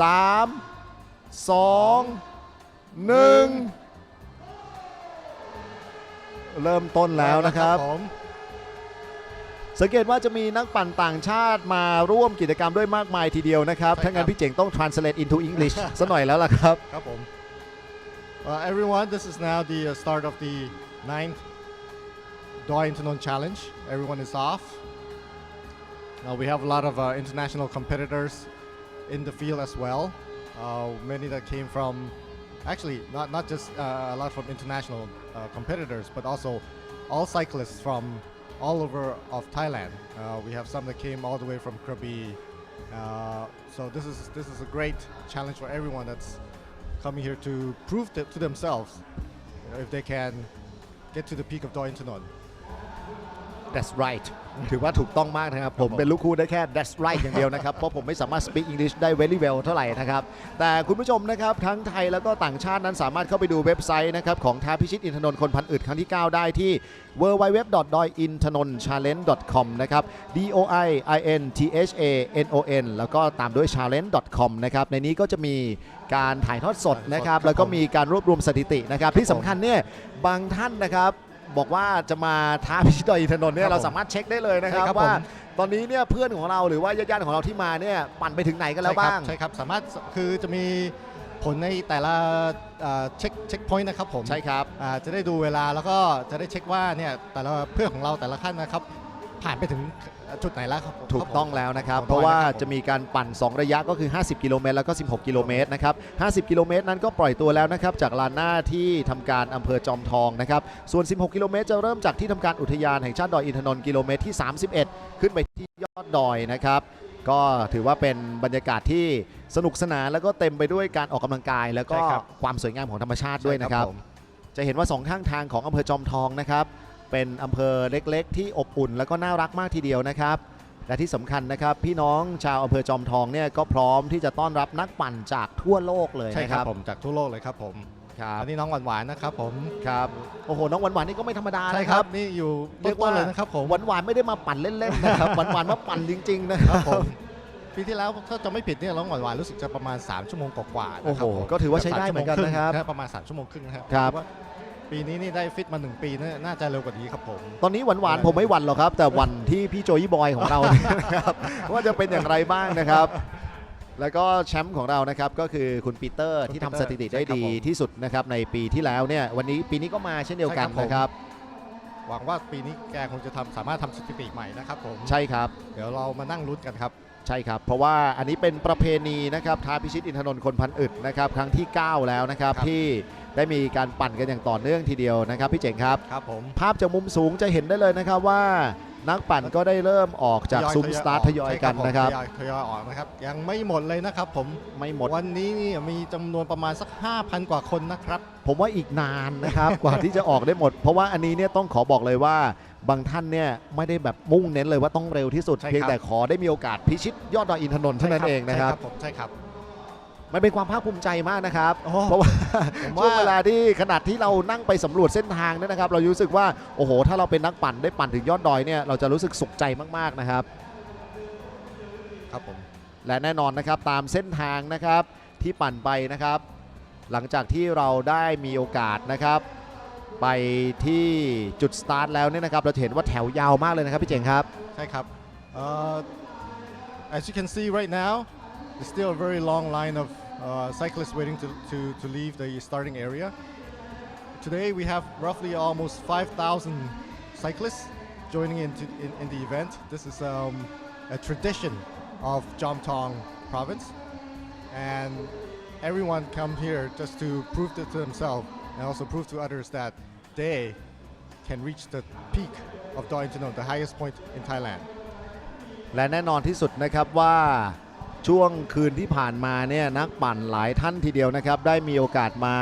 สามสองหนึ่งเริ่มต้นแล้วนะครับผมสังเกตว่าจะมีนักปั่นต่างชาติมาร่วมกิจกรรมด้วยมากมายทีเดียวนะครับใช่ครับ ถ้างั้นพี่เจ๋งต้อง translate into English ซะหน่อยแล้วล่ะครับ ครับผม Uh, everyone, this is now the uh, start of the ninth Doi Internon Challenge. Everyone is off. Uh, we have a lot of uh, international competitors in the field as well. Uh, many that came from, actually, not, not just uh, a lot from international uh, competitors, but also all cyclists from all over of Thailand. We have some that came all the way from Krabi. So this is this is a great challenge for everyone that's coming here to prove to themselves you know, if they can get to the peak of Doi Internon. That's right ถือว่าถูกต้องมากนะครับ ผมเป็นลูกคู่ได้แค่ That's right อย่างเดียวนะครับ เพราะผมไม่สามารถ speak English ได้ very well เท่าไหร่นะครับ แต่คุณผู้ชมนะครับทั้งไทยแล้วก็ต่างชาตินั้นสามารถเข้าไปดูเว็บไซต์นะครับของท้าพิชิตอินทนนท์คนพันอึดครั้งที่ 9 ได้ที่ www.dointhanontchallenge.com นะครับ d o i i n t h a n o n แล้วก็ตามด้วย challenge.com นะครับในนี้ก็จะมีการถ่ายทอดสดนะครับครับแล้วก็ผมมีการรวบรวมสถิตินะครับที่สำคัญเนี่ยบางท่านนะครับ บอกว่าจะมาท้าพิชิตดอยอินทนนท์เนี่ยครับเราผมสามารถเช็คได้เลยนะครับใช่ครับว่าผมตอนนี้เนี่ยเพื่อนของเราหรือว่าญาติๆของเราที่มาเนี่ยปั่นไปถึงไหนกันแล้วบ้าง ใช่ครับใช่ครับสามารถคือจะมีผลในแต่ละเอ่อเช็คเช็คพอยต์นะครับผมใช่ครับ อ่าจะได้ดูเวลาแล้วก็จะได้เช็คว่าเนี่ยแต่ละเพื่อนของเราแต่ละขั้นนะครับ ผ่านไปถึง จุดไหนแล้วครับผมถูกต้องแล้วนะครับของเพราะว่าดอยนคบผมจะมีการปั่น 2 ระยะก็คือ 50 กิโลเมตรแล้วก็ 16 กิโลเมตรนะครับ 50 กิโลเมตรนั้นก็ปล่อยตัวแล้วนะครับจากลานหน้าที่ทำการอำเภอจอมทองนะครับ ส่วน 16 กิโลเมตรจะเริ่มจากที่ทำการอุทยานแห่งชาติดอยอินทนนท์กิโลเมตรที่ 31 ขึ้นไปที่ยอดดอยนะครับก็ถือว่าเป็นบรรยากาศที่สนุกสนานแล้วก็เต็มไปด้วยการออกกำลังกาย แล้วก็ใช่ครับความสวยงามของธรรมชาติด้วยนะครับผมจะเห็นว่าสองข้างทางของอำเภอจอมทองนะครับ เป็นอำเภอเล็กๆ ที่อบอุ่นแล้วก็น่ารักมากทีเดียวนะครับ และที่สำคัญนะครับพี่น้องชาวอำเภอจอมทองเนี่ยก็พร้อมที่จะต้อนรับนักปั่นจากทั่วโลกเลยใช่นะคครัรับบผมจากทั่วโลกเลยครับผมครับอันนี้น้องหวานหวานๆนะครับผมครับโอ้โหน้องหวานหวานๆนี่ก็ไม่ธรรมดาใช่นะคครัรับบนี่อยู่เรียกต้ว่านๆเลยนะครับผมหวานหวานๆไม่ได้มาปั่นเล่นๆนะครับ หวานหวานๆมาปั่นจริงๆนะคครัรับบผมปีที่แล้วถ้าจะไม่ผิดเนี่ยน้องหวานหวานๆรู้สึกจะประมาณ 3 ชั่วโมงกว่าๆโอ้นะคโหรับผมก็ถือว่าใช้ได้เหมือนกันนะครับใช่ประมาณ3ชั่วโมงครึ่งนะครับครับถือว่า ปีนี้นี่ได้ฟิตมา1ปีเนี่ยน่าจะเร็วกว่านี้ครับผม ตอนนี้หวานหวานๆผมไม่หวันหรอกครับ แต่หวันที่พี่โจยี่บอยของเราเนี่ยนะครับว่าจะเป็นอย่างไรบ้างนะครับ แล้วก็แชมป์ของเรานะครับก็คือคุณปีเตอร์คุณที่ปีทำเตอร์สถิติได้ใช่ครับดีผมที่สุดนะครับในปีที่แล้วเนี่ยวันนี้ปีนี้ก็มาเช่นเดียวกันใช่ครับผม นะครับ หวังว่าปีนี้แกคงจะทำสามารถทำสถิติใหม่นะครับผม ใช่ครับ เดี๋ยวเรามานั่งลุ้นกันครับ ใช่ครับ เพราะว่าอันนี้เป็นประเพณีนะครับท้าพิชิตอินทนนท์คนพันอึดนะครับครั้งที่ 9 แล้วนะครับครับ ที่ได้มีการปั่นกันอย่างต่อเนื่องทีเดียวนะครับพี่เจ๋งครับ ครับผม ภาพจากมุมสูงจะเห็นได้เลยนะครับว่า นักปั่นก็ได้เริ่มออกจากทยอยซุ้มทยอยสตาร์ทออกทยอยใช่กันผมนะครับ ทยอยทยอยออกนะครับ ยังไม่หมดเลยนะครับผมไม่หมด วันนี้นี่มีจำนวนประมาณสัก 5,000 กว่าคนนะครับ ผมว่าอีกนานนะครับ กว่าที่จะออกได้หมด เพราะว่าอันนี้เนี่ยต้องขอบอกเลยว่า บางท่านเนี่ยไม่ได้แบบมุ่งเน้นเลยว่าต้องเร็วที่สุด ใช่ครับ เพียงแต่ขอได้มีโอกาสพิชิตยอดดอยอินทนนท์เท่านั้นเองนะครับ ใช่ผมใช่ครับ มันเป็นความภาคภูมิใจมากนะครับโอ้เพราะว่าผมว่า ช่วงเวลาที่ขนาดที่เรานั่งไปสำรวจเส้นทางเนี่ยนะครับ เรารู้สึกว่าโอ้โห ถ้าเราเป็นนักปั่นได้ปั่นถึงยอดดอยเนี่ยเราจะรู้สึกสุขใจมากๆนะครับ ครับผมและแน่นอนนะครับตามเส้นทางนะครับที่ปั่นไปนะครับ หลังจากที่เราได้มีโอกาสนะครับ ไปที่จุดสตาร์ทแล้วเนี่ยนะครับ เราจะเห็นว่าแถวยาวมากเลยนะครับพี่เจ๋งครับ ใช่ครับ uh, as you can see right now there's still a very long line of uh, cyclists waiting to, to, to leave the starting area today we have roughly almost 5,000 cyclists joining into in, in the event this is um, a tradition of Jamtong province and everyone come here just to prove it to themselves and also prove to others that they can reach the peak of Doi Internon, the highest point in Thailand. และแน่นอนที่สุดนะครับว่า ช่วงคืนที่ผ่านมาเนี่ยนักปั่นหลายท่านทีเดียวนะครับ ได้มีโอกาสมา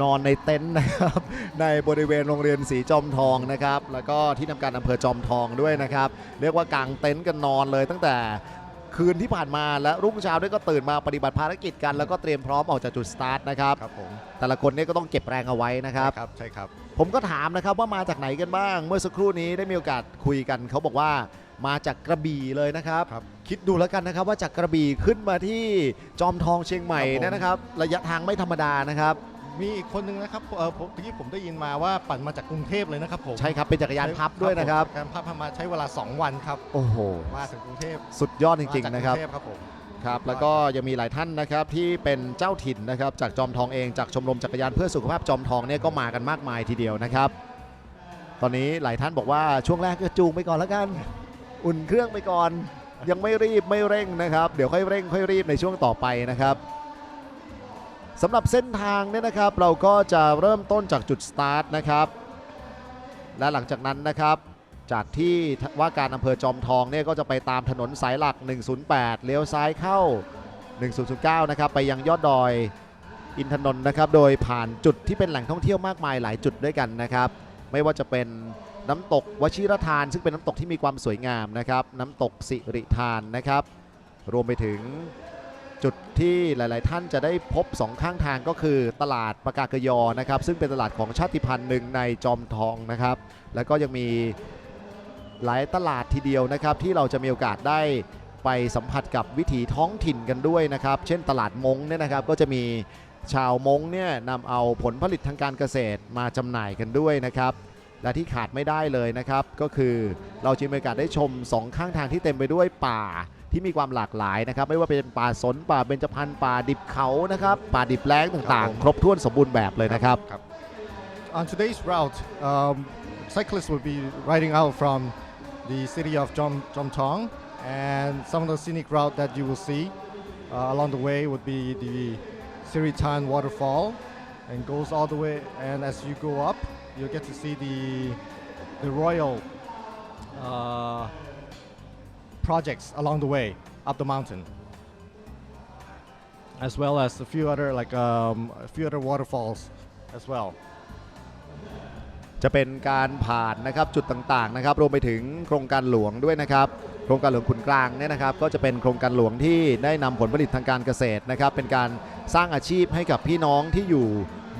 นอนในเต็นท์นะครับ ในบริเวณโรงเรียนสีจอมทองนะครับ แล้วก็ที่ทำการอำเภอจอมทองด้วยนะครับ เรียกว่ากางเต็นท์กันนอนเลยตั้งแต่คืนที่ผ่านมาและรุ่งเช้าด้วยก็ตื่นมาปฏิบัติภารกิจกัน แล้วก็เตรียมพร้อมออกจากจุดสตาร์ทนะครับครับผมแต่ละคนเนี่ยก็ต้องเก็บแรงเอาไว้นะครับใช่ครับใช่ครับ ผมก็ถามนะครับว่ามาจากไหนกันบ้าง เมื่อสักครู่นี้ได้มีโอกาสคุยกันเขาบอกว่า มาจากกระบี่เลยนะครับ ครับคิดดูแล้วกันนะครับว่าจากกระบี่ขึ้นมาที่จอมทองเชียงใหม่ครับผมเนยนะครับ ระยะทางไม่ธรรมดานะครับ มีอีกคนหนึ่งนะครับเออผมที่ผมได้ยินมาว่าปั่นมาจากกรุงเทพเลยนะครับผมใช่ครับเป็นจักรยานพับด้วยนะครับ การพับมาใช้เวลา 2 วันครับ โอ้โห มาถึงกรุงเทพสุดยอดจริง ๆ นะครับ มาจากกงเทพครับผมครับ แล้วก็ยังมีหลายท่านนะครับที่เป็นเจ้าถิ่นนะครับ จากจอมทองเองจากชมรมจักรยานเพื่อสุขภาพจอมทองเนี่ยก็มากันมากมายทีเดียวนะครับ ตอนนี้หลายท่านบอกว่าช่วงแรกก็จูงไปก่อนแล้วกัน อุ่นเครื่องไปก่อน ยังไม่รีบไม่เร่งนะครับ เดี๋ยวค่อยเร่งค่อยรีบในช่วงต่อไปนะครับสำหรับเส้นทางเนี่ยนะครับ เราก็จะเริ่มต้นจากจุดสตาร์ทนะครับ และหลังจากนั้นนะครับ จากที่ว่าการอำเภอจอมทองเนี่ยก็จะไปตามถนนสายหลัก 108 เลี้ยวซ้ายเข้า 1009 นะครับ ไปยังยอดดอยอินทนนท์นะครับ โดยผ่านจุดที่เป็นแหล่งท่องเที่ยวมากมายหลายจุดด้วยกันนะครับ ไม่ว่าจะเป็น น้ำตกวชิรทาน ซึ่งเป็นน้ำตกที่มีความสวยงามนะครับน้ำตกสิริทานนะครับ รวมไปถึงจุดที่หลาย ๆ ท่านจะได้พบสองข้างทางก็คือตลาดปากากยอนะครับ ซึ่งเป็นตลาดของชาติพันธุ์หนึ่งในจอมทองนะครับ แล้วก็ยังมีหลายตลาดทีเดียวนะครับ ที่เราจะมีโอกาสได้ไปสัมผัสกับวิถีท้องถิ่นกันด้วยนะครับ เช่นตลาดมงเนี่ยนะครับก็จะมีชาวมงเนี่ยนำเอาผลผลิตทางการเกษตรมาจำหน่ายกันด้วยนะครับ และที่ขาดไม่ได้เลยนะครับ ก็คือเราจะมีโอกาสได้ชมสองข้างทางที่เต็มไปด้วยป่าที่มีความหลากหลายนะครับ ไม่ว่าเป็นป่าสนป่าเบญจพรรณป่าดิบเขานะครับ ป่าดิบแล้งต่างครับผมๆครบถ้วนสมบูรณ์แบบเลยนะครับ On today's route, um, cyclists will be riding out from the city of Jom, Jomtong, and some of the scenic route that you will see uh, along the way would be the Siritan waterfall, and goes all the way. And as you go up, you get to see the the royal uh, projects along the way up the mountain, as well as a few other like um, a few other waterfalls as well. จะเป็นการผ่านนะครับจุดต่างๆนะครับรวมไปถึงโครงการหลวงด้วยนะครับโครงการหลวงขุนกลางเนี่ยนะครับก็จะเป็นโครงการหลวงที่ได้นำผลผลิตทางการเกษตรนะครับเป็นการสร้างอาชีพให้กับพี่น้องที่อยู่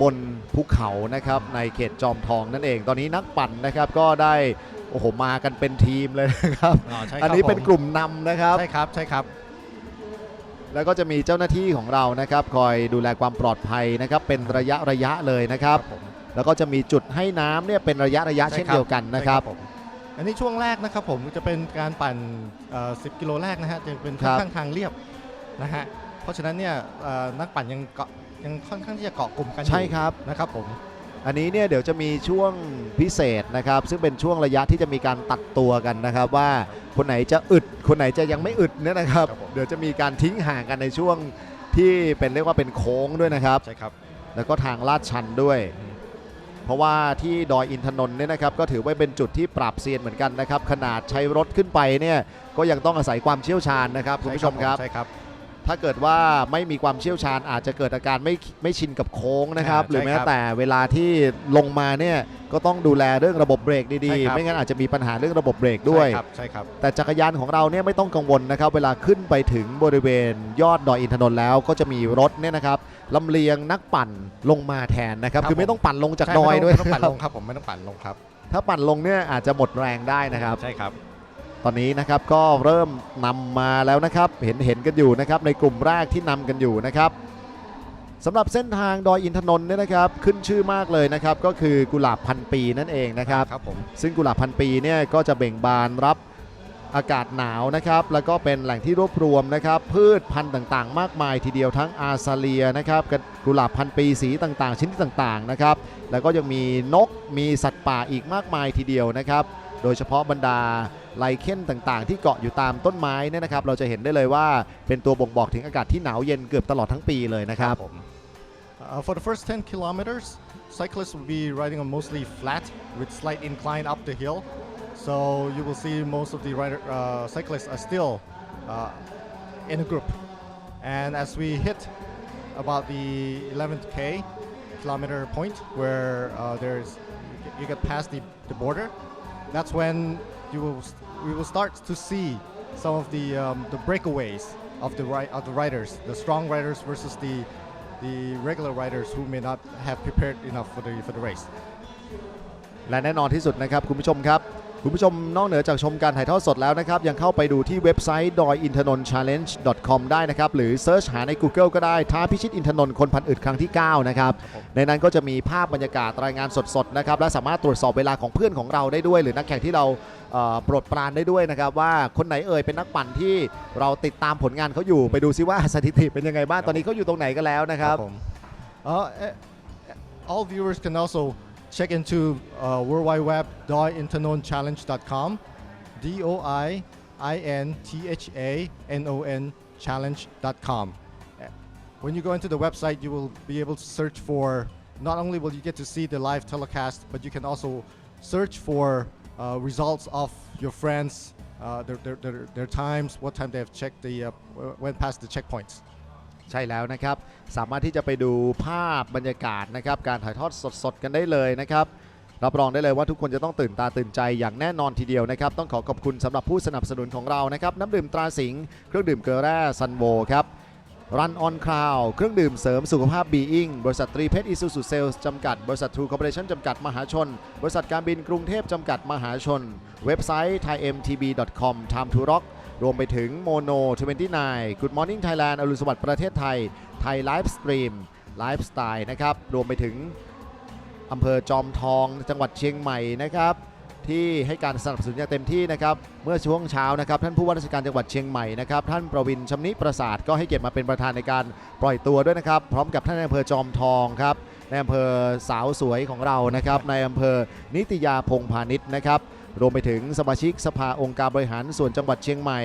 บนภูเขานะครับในเขตจอมทองนั่นเอง ตอนนี้นักปั่นนะครับก็ได้โอ้โหมากันเป็นทีมเลยนะครับอ๋อใช่ครับอันนี้เป็นผมกลุ่มนำนะครับ ใช่ครับใช่ครับแล้วก็จะมีเจ้าหน้าที่ของเรานะครับคอยดูแลความปลอดภัยนะครับเป็นระยะระยะเลยนะครับ ผม แล้วก็จะมีจุดให้น้ำเนี่ยเป็นระยะระยะเช่นเดียวกันนะครับใช่ผมอันนี้ช่วงแรกนะครับผมจะเป็นการปั่นเอ่อ10 กิโลแรกนะฮะจะเป็นครับค่อนข้างทางเรียบนะฮะเพราะฉะนั้นเนี่ยเอ่อนักปั่นยังเกาะ ยังค่อนข้างที่จะเกาะกลุ่มกันอยู่ใช่ครับ นะครับผม อันนี้เนี่ยเดี๋ยวจะมีช่วงพิเศษนะครับ ซึ่งเป็นช่วงระยะที่จะมีการตัดตัวกันนะครับ ว่าคนไหนจะอึด คนไหนจะยังไม่อึดเนี่ยนะครับ ครับผม เดี๋ยวจะมีการทิ้งห่างกันในช่วงที่เป็นเรียกว่าเป็นโค้งด้วยนะครับ ใช่ครับ แล้วก็ทางลาดชันด้วยเพราะว่าที่ดอยอินทนนท์เนี่ยนะครับก็ถือว่าเป็นจุดที่ปราบเซียนเหมือนกันนะครับ ขนาดใช้รถขึ้นไปเนี่ยก็ยังต้องอาศัยความเชี่ยวชาญนะครับคุณผู้ชมครับ ใช่ครับ ถ้าเกิดว่าไม่มีความเชี่ยวชาญอาจจะเกิดอาการไม่ไม่ชินกับโค้งนะครับอ่าหรือแม้ใช่ครับแต่เวลาที่ลงมาเนี่ยก็ต้องดูแลเรื่องระบบเบรกดีใช่ๆครับไม่งั้นอาจจะมีปัญหาเรื่องระบบเบรกด้วยใช่ครับใช่ครับแต่จักรยานของเราเนี่ยไม่ต้องกังวลนะครับ เวลาขึ้นไปถึงบริเวณยอดดอยอินทนนท์แล้วก็จะมีรถเนี่ยนะครับลำเลียงนักปั่นลงมาแทนนะครับครับคือไม่ต้องปั่นลงจากใช่ดอยไม่ด้วยต้องไม่ต้องปั่นครับลงครับผมไม่ต้องปั่นลงครับถ้าปั่นลงเนี่ยอาจจะหมดแรงได้นะครับใช่ครับ ตอนนี้นะครับก็เริ่มนำมาแล้วนะครับเห็นเห็นกันอยู่นะครับในกลุ่มแรกที่นำกันอยู่นะครับสำหรับเส้นทางดอยอินทนนท์เนี่ยนะครับขึ้นชื่อมากเลยนะครับก็คือกุหลาบพันปีนั่นเองนะครับครับผมซึ่งกุหลาบพันปีเนี่ยก็จะเบ่งบานรับอากาศหนาวนะครับแล้วก็เป็นแหล่งที่รวบรวมนะครับพืชพันธุ์ต่างๆ มากมายทีเดียวทั้งอาซาเลียนะครับกับกุหลาบพันปีสีต่างๆ ชนิดต่างๆนะครับแล้วก็ยังมีนกมีสัตว์ป่าอีกมากมายทีเดียวนะครับ โดยเฉพาะบรรดาไลเคนต่างๆ ที่เกาะอยู่ตามต้นไม้เนี่ยนะครับ เราจะเห็นได้เลยว่าเป็นตัวบ่งบอกถึงอากาศที่หนาวเย็นเกือบตลอดทั้งปีเลยนะครับผม Uh, for the first 10 kilometers, cyclists will be riding on mostly flat with slight incline up the hill. So you will see most of the rider, uh, cyclists are still uh, in a group. And as we hit about the 11th k kilometer point where uh, there's you get past the, the border, that's when you will st- we will start to see some of the um, the breakaways of the ri- of the riders, the strong riders versus the the regular riders who may not have prepared enough for the for the race. และแน่นอนที่สุดนะครับคุณผู้ชมครับ คุณผู้ชมนอกเหนือจากชมการถ่ายทอดสดแล้วนะครับ ยังเข้าไปดูที่เว็บไซต์ d o i i n t h a n o n challenge com ได้นะครับ หรือเซิร์ชหาใน Google ก็ได้ท้าพิชิตอินทนนท์คนพันอึดครั้งที่ 9 นะครับ ในนั้นก็จะมีภาพบรรยากาศรายงานสดๆนะครับและสามารถตรวจสอบเวลาของเพื่อนของเราได้ด้วย หรือนักแข่งที่เราเอ่อโปรดปรานได้ด้วยนะครับ ว่าคนไหนเอ่ยเป็นนักปั่นที่เราติดตามผลงานเขาอยู่ไปดูซิว่าสถิติเป็นยังไงบ้างตอนนี้เขาอยู่ตรงไหนกันแล้วนะครับผม Uh, eh, all viewers can also check into uh, World Wide Web dointononchallenge.com D O I I N T H A N O N challenge.com. When you go into the website, you will be able to search for not only will you get to see the live telecast, but you can also search for uh, results of your friends, uh, their, their, their, their times, what time they have checked the, uh, went past the checkpoints. ใช่แล้วนะครับ สามารถที่จะไปดูภาพบรรยากาศนะครับ การถ่ายทอดสดๆ กันได้เลยนะครับ รับรองได้เลยว่าทุกคนจะต้องตื่นตาตื่นใจอย่างแน่นอนทีเดียวนะครับ ต้องขอขอบคุณสำหรับผู้สนับสนุนของเรานะครับ น้ำดื่มตราสิงห์เครื่องดื่มเกลือแร่ซันโวครับรันออนคลาวเครื่องดื่มเสริมสุขภาพบีอิงบริษัทตรีเพชรอิซูซูเซลส์จำกัด บริษัททรูคอร์ปอเรชั่นจำกัดมหาชน บริษัทการบินกรุงเทพจำกัดมหาชน เว็บไซต์ thaimtb.com time to rock รวมไปถึงโมโน29 Good Morning Thailand อรุณสวัสดิ์ประเทศไทย ไทยไลฟ์สตรีมไลฟ์สไตล์นะครับ รวมไปถึงอำเภอจอมทองจังหวัดเชียงใหม่นะครับที่ให้การสนับสนุนอย่างเต็มที่นะครับเมื่อช่วงเช้านะครับท่านผู้ว่าราชการจังหวัดเชียงใหม่นะครับท่านประวินชำนิประสาทก็ให้เกียรติมาเป็นประธานในการปล่อยตัวด้วยนะครับ พร้อมกับท่านในอำเภอจอมทองครับในอำเภอสาวสวยของเรานะครับในอำเภอนิตยาพงพาณิชย์นะครับ รวมไปถึงสมาชิกสภาองค์การบริหารส่วนจังหวัดเชียงใหม่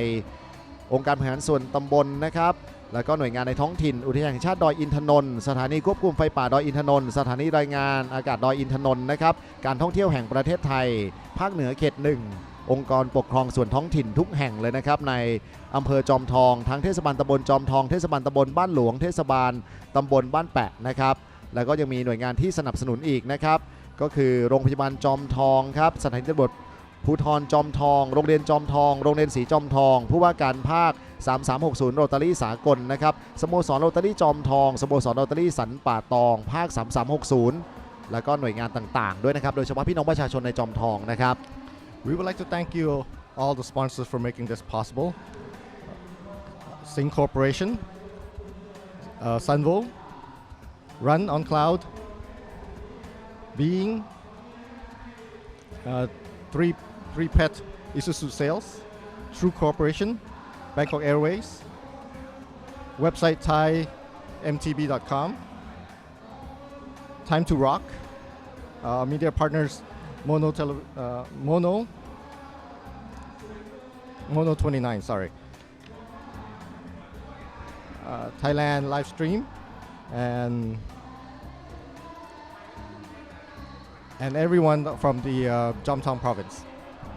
องค์การบริหารส่วนตำบลนะครับ แล้วก็หน่วยงานในท้องถิ่น อุทยานแห่งชาติดอยอินทนนท์สถานีควบคุมไฟป่าดอยอินทนนท์สถานีรายงานอากาศดอยอินทนนท์นะครับ การท่องเที่ยวแห่งประเทศไทย ภาคเหนือเขตหนึ่งองค์กรปกครองส่วนท้องถิ่นทุกแห่งเลยนะครับ ในอำเภอจอมทอง ทั้งเทศบาลตำบลจอมทอง เทศบาลตำบลบ้านหลวง เทศบาลตำบลบ้านแปะนะครับ แล้วก็ยังมีหน่วยงานที่สนับสนุนอีกนะครับ ก็คือโรงพยาบาลจอมทองครับ สถานีตำรวจ ภูทรจอมทอง โรงเรียนจอมทอง โรงเรียนสีจอมทอง ผู้ว่าการภาค 3360 โรตารี่สากลนะครับ สโมสรโรตารี่จอมทอง สโมสรโรตารี่สันป่าตอง ภาค 3360 แล้วก็หน่วยงานต่างๆ ด้วยนะครับ โดยเฉพาะพี่น้องประชาชนในจอมทองนะครับ We would like to thank you all the sponsors for making this possible. Sing Corporation, uh, Sunvo Run on Cloud, Being, Three Repet, Isuzu Sales, True Corporation, Bangkok Airways, website thaimtb.com, Time to Rock, uh, media partners Mono, tele, uh, Mono, Mono 29, sorry, uh, Thailand Livestream, and and everyone from the uh, Jomtong province.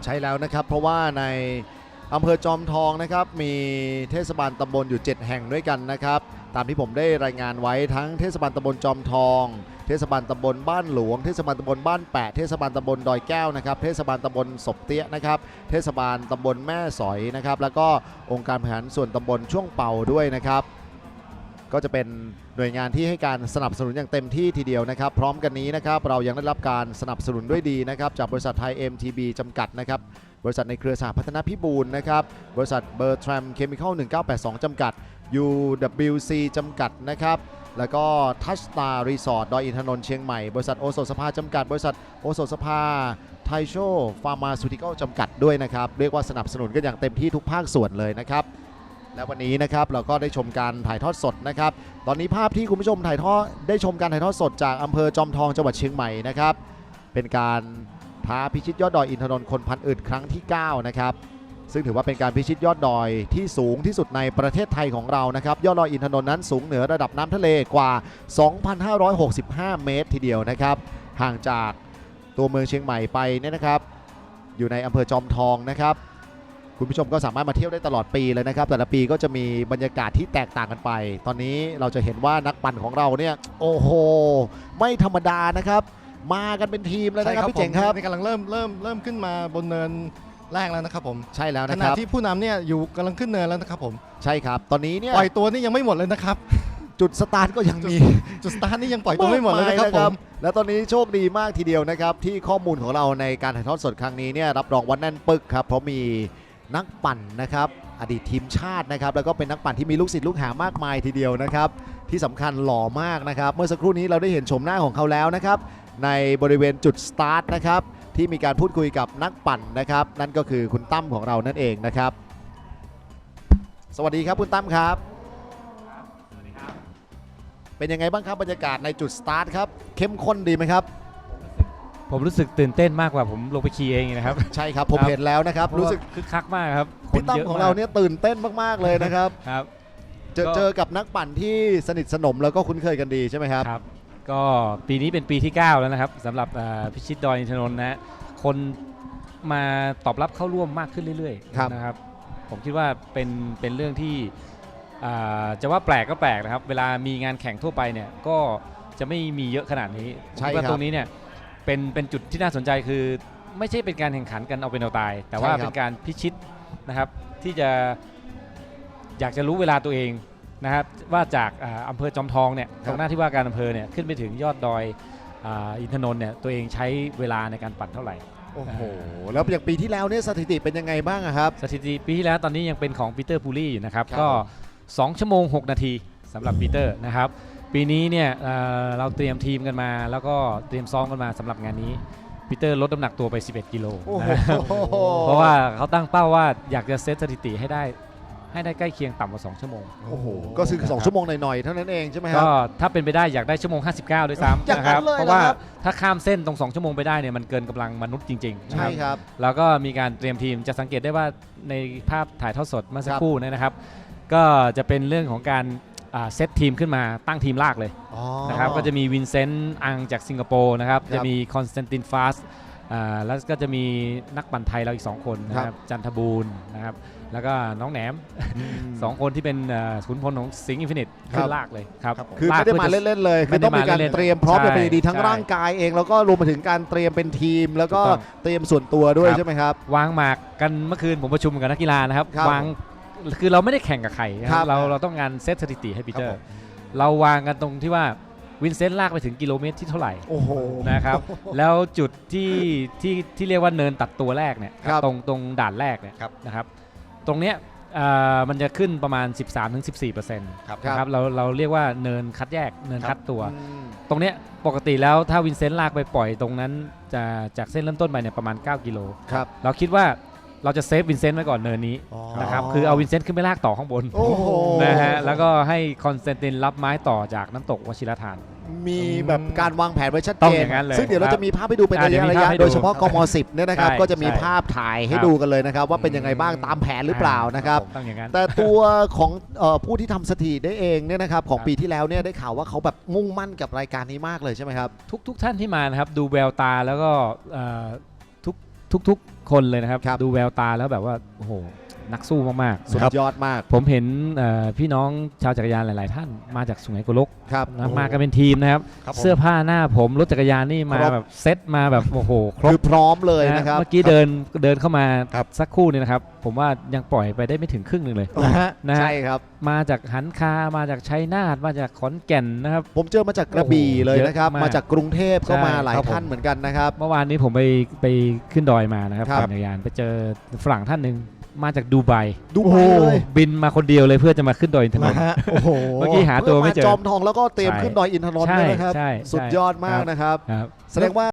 ใช่แล้วนะครับ เพราะว่าในอำเภอจอมทองนะครับ มีเทศบาลตำบลอยู่ 7 แห่งด้วยกันนะครับ ตามที่ผมได้รายงานไว้ทั้งเทศบาลตำบลจอมทอง เทศบาลตำบลบ้านหลวง เทศบาลตำบลบ้านแปะ เทศบาลตำบลดอยแก้วนะครับ เทศบาลตำบลศพเตี้ยนะครับ เทศบาลตำบลแม่สอยนะครับ แล้วก็องค์การบริหารส่วนตำบลช่วงเป่าด้วยนะครับ ก็จะเป็นหน่วยงานที่ให้การสนับสนุนอย่างเต็มที่ทีเดียวนะครับ พร้อมกันนี้นะครับเรายังได้รับการสนับสนุนด้วยดีนะครับจากบริษัทไทย MTB จำกัดนะครับบริษัทในเครือสหพัฒนาพิบูลนะครับบริษัทเบอร์ทรัมเคมีคอล1982 จำกัด UWC จำกัดนะครับแล้วก็ทัชตารีสอร์ทดอยอินทนนท์เชียงใหม่ บริษัทโอโซสภาจำกัด บริษัทโอโซสภาไทโชฟาร์มาซูติคอลจำกัดด้วยนะครับ เรียกว่าสนับสนุนกันอย่างเต็มที่ทุกภาคส่วนเลยนะครับ และวันนี้นะครับเราก็ได้ชมการถ่ายทอดสดนะครับ ตอนนี้ภาพที่คุณผู้ชมถ่ายทอดได้ชมการถ่ายทอดสดจากอำเภอจอมทองจังหวัดเชียงใหม่นะครับ เป็นการท้าพิชิตยอดดอยอินทนนท์คนพันอึดครั้งที่ 9 นะครับ ซึ่งถือว่าเป็นการพิชิตยอดดอยที่สูงที่สุดในประเทศไทยของเรานะครับ ยอดดอยอินทนนท์นั้นสูงเหนือระดับน้ำทะเลกว่า 2,565 เมตรทีเดียวนะครับ ห่างจากตัวเมืองเชียงใหม่ไปเนี่ยนะครับ อยู่ในอำเภอจอมทองนะครับ คุณผู้ชมก็สามารถมาเที่ยวได้ตลอดปีเลยนะครับ แต่ละปีก็จะมีบรรยากาศที่แตกต่างกันไป ตอนนี้เราจะเห็นว่านักปั่นของเราเนี่ยโอ้โห ไม่ธรรมดานะครับ มากันเป็นทีมเลยนะครับพี่เจ๋งครับนี่กำลังเริ่มเริ่มเริ่มขึ้นมาบนเนินแรกแล้วนะครับผมใช่แล้วขนะคณะรับที่ผู้นำเนี่ยอยู่กำลังขึ้นเนินแล้วนะครับผมใช่ครับ ตอนนี้เนี่ยปล่อยตัวนี่ยังไม่หมดเลยนะครับจุดสตาร์ทก็ยังมีจุดสตาร์ทนี่ยังปล่อยตัวไม่หมดเลยนะครับผมและตอนนี้โชคดีมากทีเดียวนะครับ ที่ข้อมูลของเราในการถ่ายทอดสดครั้งนี้เนี่ยรับรองว่าแน่นปึกครับ เพราะมี นักปั่นนะครับ อดีตทีมชาตินะครับ แล้วก็เป็นนักปั่นที่มีลูกศิษย์ลูกหามากมายทีเดียวนะครับ ที่สำคัญหล่อมากนะครับ เมื่อสักครู่นี้เราได้เห็นชมหน้าของเขาแล้วนะครับ ในบริเวณจุดสตาร์ทนะครับ ที่มีการพูดคุยกับนักปั่นนะครับ นั่นก็คือคุณตั้มของเรานั่นเองนะครับ สวัสดีครับคุณตั้มครับ เป็นยังไงบ้างครับบรรยากาศในจุดสตาร์ทครับ เข้มข้นดีไหมครับ ผมรู้สึกตื่นเต้นมากกว่าผมลงไปขี่เองอีกนะครับ ใช่ครับ ผมครับ เห็นแล้วนะครับ รู้สึกเพาะว่าคึกคักมากครับคนพี่ตั้มยะของมกเราเนี่ยตื่นเต้นมากๆเลยนะครับ ครับ เจอก็ เจอกับนักปั่นที่สนิทสนมแล้วก็คุ้นเคยกันดีใช่ไหมครับ ครับ ก็ปีนี้เป็นปีที่ 9 แล้วนะครับสำหรับอ่าพิชิตดอยอินทนนท์นะฮะคนมาตอบรับเข้าร่วมมากขึ้นเรื่อยครับ ๆนะครับ ผมคิดว่าเป็นเป็นเรื่องที่อ่าจะว่าแปลกก็แปลกนะครับ เวลามีงานแข่งทั่วไปเนี่ยก็จะไม่มีเยอะขนาดนี้ผมใช่คิดว่าครับ ตรงนี้เนี่ย เป็นเป็นจุดที่น่าสนใจคือ ไม่ใช่เป็นการแข่งขันกันเอาเป็นเอาตาย แต่ว่าใช่ครับ เป็นการพิชิตนะครับที่จะอยากจะรู้เวลาตัวเองนะครับว่าจากอ่าอำเภอจอมทองเนี่ยตรงหน้าที่ว่าการอำเภอเนี่ยขึ้นไปถึงยอดดอยอาอินทนนท์เนี่ยตัวเองใช้เวลาในการปั่นเท่าไหร่ โอ้โห แล้วอย่างปีที่แล้วเนี่ยสถิติเป็นยังไงบ้างอะครับ สถิติปีที่แล้วตอนนี้ยังเป็นของปีเตอร์พูลี่อยู่นะครับ ครับก็ผม2ชั่วโมง 6 นาทีสำหรับปีเตอร์นะครับ ปีนี้เนี่ยเอ่อเราเตรียมทีมกันมา แล้วก็เตรียมซ้อมกันมาสำหรับงานนี้ปีเตอร์ลดน้ำหนักตัวไป 11 กิโลโอ้โห นะครับเพราะว่าเขาตั้งเป้าว่าอยากจะเซตสถิติให้ได้ให้ได้ใกล้เคียงต่ำกว่า 2 ชั่วโมง โอ้โห ก็คือสองชั่วโมงหน่อยๆ เท่านั้นเองใช่ไหมครัก็บ ถ้าเป็นไปได้อยากได้ชั่วโมง 59 ด้วยซ้ำอย่างนะนั้คนรับเลยเพราะว่าเหรอครับถ้าข้ามเส้นตรง 2 ชั่วโมงไปได้เนี่ยมันเกินกำลังมนุษย์จริงๆนะใช่ครับ ครับ แล้วก็มีการเตรียมทีมจะสังเกตได้ว่าในภาพถ่ายทอดสดเมื่อสักครับ ครู่เนยนะครับ ก็จะเป็นเรื่องของการอ่า เซตทีมขึ้นมาตั้งทีมลากเลยอ๋อนะครับก็จะมีวินเซนต์อังจากสิงคโปร์นะครับครับจะมีคอนสแตนตินฟาสอ่าแล้วก็จะมีนักปั่นไทยเราอีก 2 คนนะคครัรับบจันทบูรณ์นะครับแล้วก็น้องแหนมสองคนที่เป็นเอ่อขุนพลของสิงห์อินฟินิตครัขึ้บนลากเลยครับครับผมคือไม่ได้มาลกพื่อจะเล่นๆเลยไม่คือได้ต้องมีการมาเล่นๆเตรียมพร้อมใช่อย่างเป็นดีทั้งใช่ร่างกายเอง แล้วก็รวมไปถึงการเตรียมเป็นทีม แล้วก็ถูกต้องเตรียมส่วนตัวด้วยครับใช่ไหมครับ วางหมากกันเมื่อคืนผมประชุมกับนักกีฬานะครับครับวาง คือเราไม่ได้แข่งกับใครนะคครัรับบเราเราต้องการเซตสถิติให้ปีเตอครัร์บผมเราวางกันตรงที่ว่าวินเซนต์ลากไปถึงกิโลเมตรที่เท่าไหร่โอ้โห นะครับ แล้วจุดที่ที่ที่เรียกว่าเนินตัดตัวแรกเนี่ยครับตรงตรงด่านแรกเนี่ยครับนะครับ ตรงเนี้ยเอ่อมันจะขึ้นประมาณ 13-14%ครับ นะครับเราเราเรียกว่าเนินคัดแยกเนินคัดตัว อืมตรงเนี้ยปกติแล้วถ้าวินเซนต์ลากไปปล่อยตรงนั้นจะจากเส้นเริ่มต้นไปเนี่ยประมาณ 9 กิโล ครับ เราคิดว่า เราจะเซฟวินเซนต์ไว้ก่อนเนินนี้อ๋อนะครับคือเอาวินเซนต์ขึ้นไปลากต่อข้างบนโอ้โห นะฮะแล้วก็ให้คอนสแตนตินรับไม้ต่อจากน้ำตกวชิรทาน มีแบบการวางแผนไว้ชัดต้เจองนอย่างนั้นเลยซึ่งเดี๋ยวเราครับจะมีภาพให้ดูเป็นอะระเดี๋ยยะวมีระยะภาพให้ดูโดยเฉพาะกม 10เนี่ยนะครับ ใช่ก็จะมีใช่ภาพถ่ายให้ครับดูกันเลยนะครับ ว่าเป็นยังไงบ้างตามแผนหรือเปล่านะครับ ต้องอย่างนั้น แต่ตัวของเอ่อผู้ที่ทำสถิติได้เองเนี่ยนะครับของครับ ปีที่แล้วเนี่ยได้ข่าวว่าเขาแบบมุ่งมั่นกับรายการนี้มากเลยใช่ไหมครับ ทุกทุกท่านที่มานะครับดูแววตาแล้วก็เอ่อ ทุกทุกทุกคนเลยนะครับครับ ดูแววตาแล้วแบบว่าโอ้โห นักสู้มากๆสุดนะครับยอดมาก ผมเห็นเอ่อพี่น้องชาวจักรยานหลาย ๆ ท่านมาจากสุไหงโกลกครับนะมากันเป็นทีมนะครับครับผมเสื้อผ้าหน้าผมรถจักรยานนี่มาครบแบบเซ็ตมาแบบโอ้โหครบคือพร้อมเลยนะครับเมื่อกี้เดินเดินเข้ามาครับสักครู่เนี่ยนะครับ ผมว่ายังปล่อยไปได้ไม่ถึงครึ่งหนึ่งเลยนะฮะนะฮะใช่ครับมาจากหันคามาจากชัยนาทมาจากขอนแก่นนะครับ ผมเจอมาจากกระบี่โอ้โหเลยนะครับเยอะมากมาจากกรุงเทพก็ใช่มาหลายครับผมท่านเหมือนกันนะครับ เมื่อวานนี้ผมไปไปขึ้นดอยมานะครับครับปั่นจักรยานไปเจอฝรั่งท่านหนึ่ง มาจากดูไบดูไปเลยบินมาคนเดียวเลยเพื่อจะมาขึ้นดอยอินทนนนะท์ ฮะโอ้โหเมื่อกี้หาตัวไม่เจอพื่าจอมทองแล้วก็เตรียมใช่ขึ้นดอยอินทนนท์ใช่ด้วยนะครับ ใช่สุดยอดมากครับนะครับ ครับ แสดงว่า